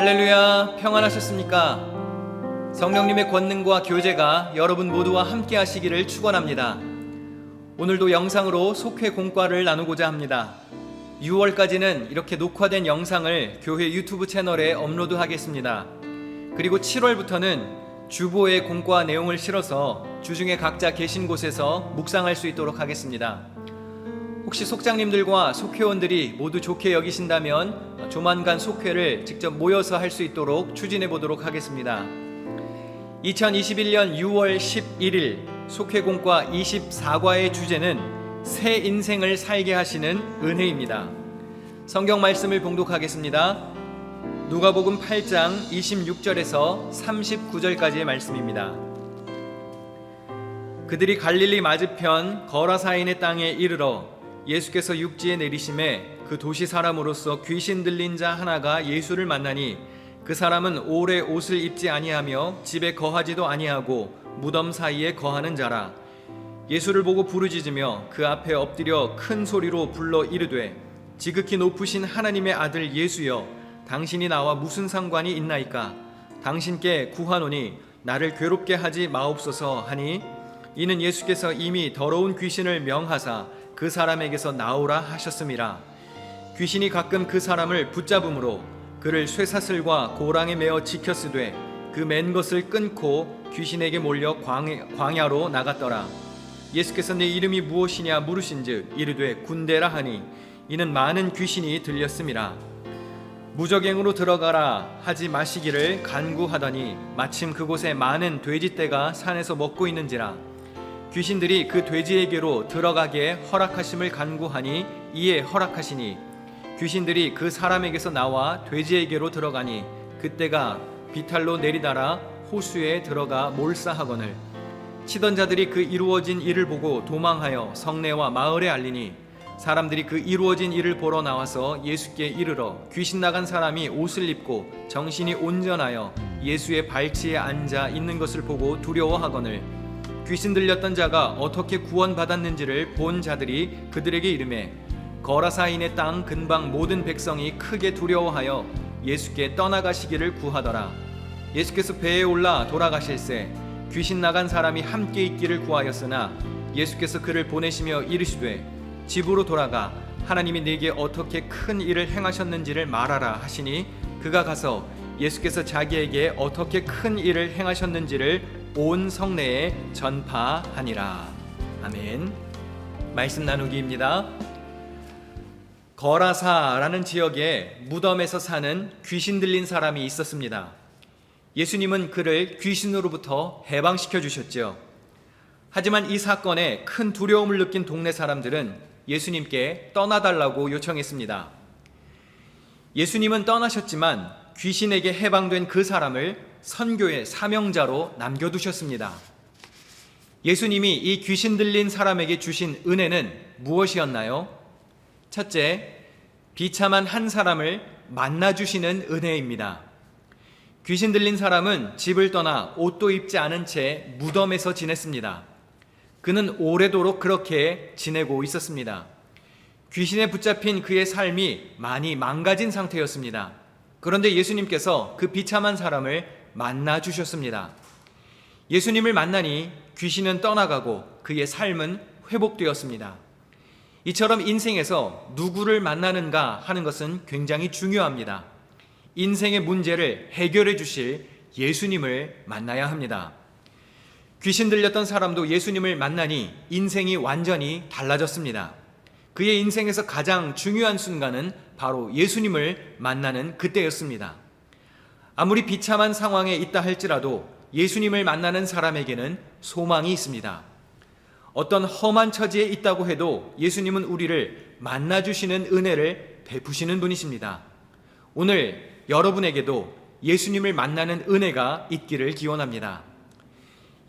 할렐루야 평안하셨습니까? 성령님의 권능과 교제가 여러분 모두와 함께 하시기를 축원합니다. 오늘도 영상으로 속회 공과를 나누고자 합니다. 6월까지는 이렇게 녹화된 영상을 교회 유튜브 채널에 업로드하겠습니다. 그리고 7월부터는 주보의 공과 내용을 실어서 주중에 각자 계신 곳에서 묵상할 수 있도록 하겠습니다. 혹시 속장님들과 속회원들이 모두 좋게 여기신다면 조만간 속회를 직접 모여서 할 수 있도록 추진해 보도록 하겠습니다. 2021년 6월 11일 속회공과 24과의 주제는 새 인생을 살게 하시는 은혜입니다. 성경 말씀을 봉독하겠습니다. 누가복음 8장 26절에서 39절까지의 말씀입니다. 그들이 갈릴리 맞은편 거라사인의 땅에 이르러 예수께서 육지에 내리심에 그 도시 사람으로서 귀신 들린 자 하나가 예수를 만나니 그 사람은 오래 옷을 입지 아니하며 집에 거하지도 아니하고 무덤 사이에 거하는 자라. 예수를 보고 부르짖으며 그 앞에 엎드려 큰 소리로 불러 이르되 지극히 높으신 하나님의 아들 예수여 당신이 나와 무슨 상관이 있나이까? 당신께 구하노니 나를 괴롭게 하지 마옵소서 하니 이는 예수께서 이미 더러운 귀신을 명하사 그 사람에게서 나오라 하셨음이라 귀신이 가끔 그 사람을 붙잡음으로 그를 쇠사슬과 고랑에 매어 지켰으되 그 맨 것을 끊고 귀신에게 몰려 광야, 광야 로 나갔더라. 예수께서 내 이름이 무엇이냐 물으신즉 이르되 군대라 하니 이는 많은 귀신이 들렸음이라. 무적행으로 들어가라 하지 마시기를 간구하더니 마침 그곳에 많은 돼지떼가 산에서 먹고 있는지라. 귀신들이 그 돼지에게로 들어가게 허락하심을 간구하니 이에 허락하시니 귀신들이 그 사람에게서 나와 돼지에게로 들어가니 그때가 비탈로 내리다라 호수에 들어가 몰사하거늘. 치던 자들이 그 이루어진 일을 보고 도망하여 성내와 마을에 알리니 사람들이 그 이루어진 일을 보러 나와서 예수께 이르러 귀신 나간 사람이 옷을 입고 정신이 온전하여 예수의 발치에 앉아 있는 것을 보고 두려워하거늘. 귀신 들렸던 자가 어떻게 구원받았는지를 본 자들이 그들에게 이르매 거라사인의 땅 근방 모든 백성이 크게 두려워하여 예수께 떠나가시기를 구하더라 예수께서 배에 올라 돌아가실새 귀신 나간 사람이 함께 있기를 구하였으나 예수께서 그를 보내시며 이르시되 집으로 돌아가 하나님이 네게 어떻게 큰 일을 행하셨는지를 말하라 하시니 그가 가서 예수께서 자기에게 어떻게 큰 일을 행하셨는지를 온 성내에 전파하니라. 아멘. 말씀 나누기입니다. 거라사라는 지역에 무덤에서 사는 귀신 들린 사람이 있었습니다. 예수님은 그를 귀신으로부터 해방시켜 주셨죠. 하지만 이 사건에 큰 두려움을 느낀 동네 사람들은 예수님께 떠나달라고 요청했습니다. 예수님은 떠나셨지만 귀신에게 해방된 그 사람을 선교의 사명자로 남겨두셨습니다. 예수님이 이 귀신 들린 사람에게 주신 은혜는 무엇이었나요? 첫째, 비참한 한 사람을 만나주시는 은혜입니다. 귀신 들린 사람은 집을 떠나 옷도 입지 않은 채 무덤에서 지냈습니다. 그는 오래도록 그렇게 지내고 있었습니다. 귀신에 붙잡힌 그의 삶이 많이 망가진 상태였습니다. 그런데 예수님께서 그 비참한 사람을 만나 주셨습니다. 예수님을 만나니 귀신은 떠나가고 그의 삶은 회복되었습니다. 이처럼 인생에서 누구를 만나는가 하는 것은 굉장히 중요합니다. 인생의 문제를 해결해 주실 예수님을 만나야 합니다. 귀신 들렸던 사람도 예수님을 만나니 인생이 완전히 달라졌습니다. 그의 인생에서 가장 중요한 순간은 바로 예수님을 만나는 그때였습니다. 아무리 비참한 상황에 있다 할지라도 예수님을 만나는 사람에게는 소망이 있습니다. 어떤 험한 처지에 있다고 해도 예수님은 우리를 만나주시는 은혜를 베푸시는 분이십니다. 오늘 여러분에게도 예수님을 만나는 은혜가 있기를 기원합니다.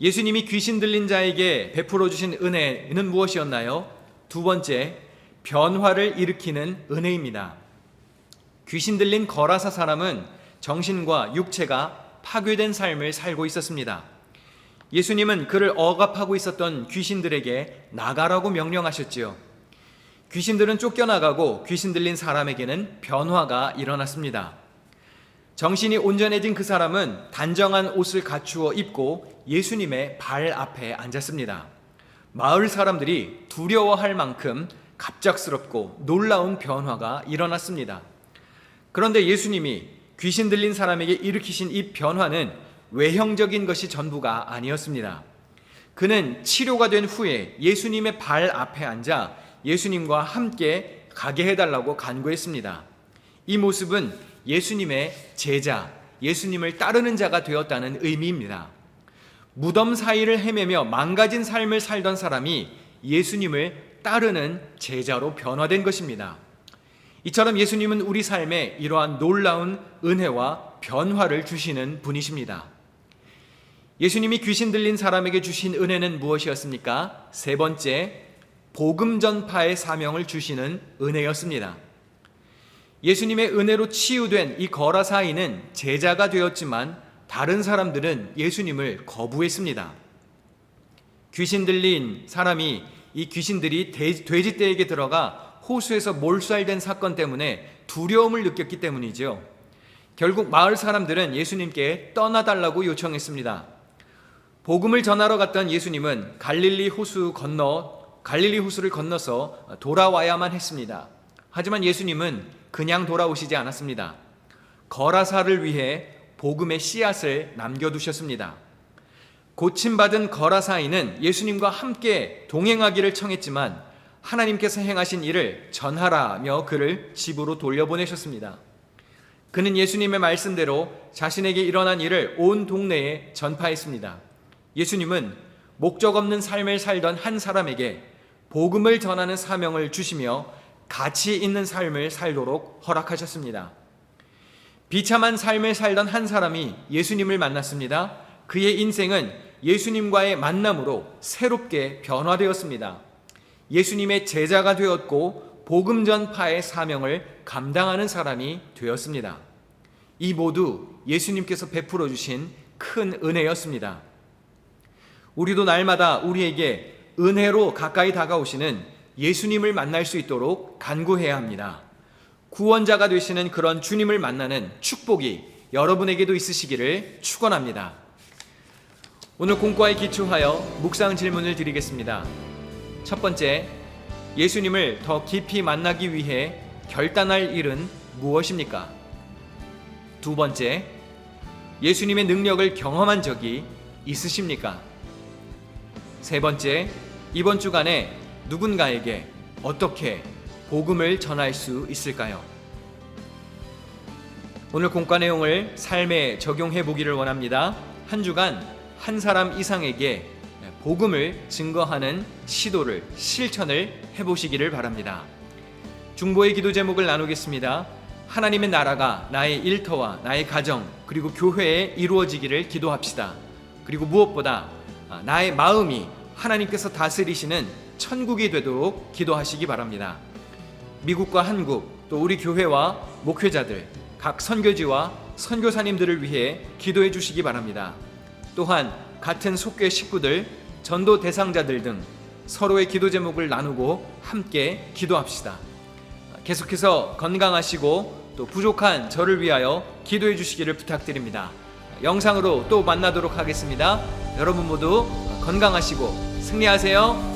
예수님이 귀신 들린 자에게 베풀어 주신 은혜는 무엇이었나요? 두 번째, 변화를 일으키는 은혜입니다. 귀신 들린 거라사 사람은 정신과 육체가 파괴된 삶을 살고 있었습니다. 예수님은 그를 억압하고 있었던 귀신들에게 나가라고 명령하셨지요. 귀신들은 쫓겨나가고 귀신 들린 사람에게는 변화가 일어났습니다. 정신이 온전해진 그 사람은 단정한 옷을 갖추어 입고 예수님의 발 앞에 앉았습니다. 마을 사람들이 두려워할 만큼 갑작스럽고 놀라운 변화가 일어났습니다. 그런데 예수님이 귀신 들린 사람에게 일으키신 이 변화는 외형적인 것이 전부가 아니었습니다. 그는 치료가 된 후에 예수님의 발 앞에 앉아 예수님과 함께 가게 해달라고 간구했습니다. 이 모습은 예수님의 제자, 예수님을 따르는 자가 되었다는 의미입니다. 무덤 사이를 헤매며 망가진 삶을 살던 사람이 예수님을 따르는 제자로 변화된 것입니다. 이처럼 예수님은 우리 삶에 이러한 놀라운 은혜와 변화를 주시는 분이십니다. 예수님이 귀신 들린 사람에게 주신 은혜는 무엇이었습니까? 세 번째, 복음 전파의 사명을 주시는 은혜였습니다. 예수님의 은혜로 치유된 이 거라사이는 제자가 되었지만 다른 사람들은 예수님을 거부했습니다. 귀신 들린 사람이 이 귀신들이 돼지떼에게 들어가 호수에서 몰살된 사건 때문에 두려움을 느꼈기 때문이죠. 결국 마을 사람들은 예수님께 떠나달라고 요청했습니다. 복음을 전하러 갔던 예수님은 갈릴리 호수 건너 갈릴리 호수를 건너서 돌아와야만 했습니다. 하지만 예수님은 그냥 돌아오시지 않았습니다. 거라사를 위해 복음의 씨앗을 남겨두셨습니다. 고침받은 거라사이는 예수님과 함께 동행하기를 청했지만 하나님께서 행하신 일을 전하라며 그를 집으로 돌려보내셨습니다. 그는 예수님의 말씀대로 자신에게 일어난 일을 온 동네에 전파했습니다. 예수님은 목적 없는 삶을 살던 한 사람에게 복음을 전하는 사명을 주시며 가치 있는 삶을 살도록 허락하셨습니다. 비참한 삶을 살던 한 사람이 예수님을 만났습니다. 그의 인생은 예수님과의 만남으로 새롭게 변화되었습니다. 예수님의 제자가 되었고 복음 전파의 사명을 감당하는 사람이 되었습니다. 이 모두 예수님께서 베풀어 주신 큰 은혜였습니다. 우리도 날마다 우리에게 은혜로 가까이 다가오시는 예수님을 만날 수 있도록 간구해야 합니다. 구원자가 되시는 그런 주님을 만나는 축복이 여러분에게도 있으시기를 축원합니다. 오늘 공과에 기초하여 묵상 질문을 드리겠습니다. 첫 번째, 예수님을 더 깊이 만나기 위해 결단할 일은 무엇입니까? 두 번째, 예수님의 능력을 경험한 적이 있으십니까? 세 번째, 이번 주간에 누군가에게 어떻게 복음을 전할 수 있을까요? 오늘 공과 내용을 삶에 적용해 보기를 원합니다. 한 주간 한 사람 이상에게 복음을 증거하는 시도를 실천을 해 보시기를 바랍니다. 중보의 기도 제목을 나누겠습니다. 하나님의 나라가 나의 일터와 나의 가정 그리고 교회에 이루어지기를 기도합시다. 그리고 무엇보다 나의 마음이 하나님께서 다스리시는 천국이 되도록 기도하시기 바랍니다. 미국과 한국 또 우리 교회와 목회자들 각 선교지와 선교사님들을 위해 기도해 주시기 바랍니다. 또한 같은 속교 식구들, 전도 대상자들 등 서로의 기도 제목을 나누고 함께 기도합시다. 계속해서 건강하시고 또 부족한 저를 위하여 기도해 주시기를 부탁드립니다. 영상으로 또 만나도록 하겠습니다. 여러분 모두 건강하시고 승리하세요.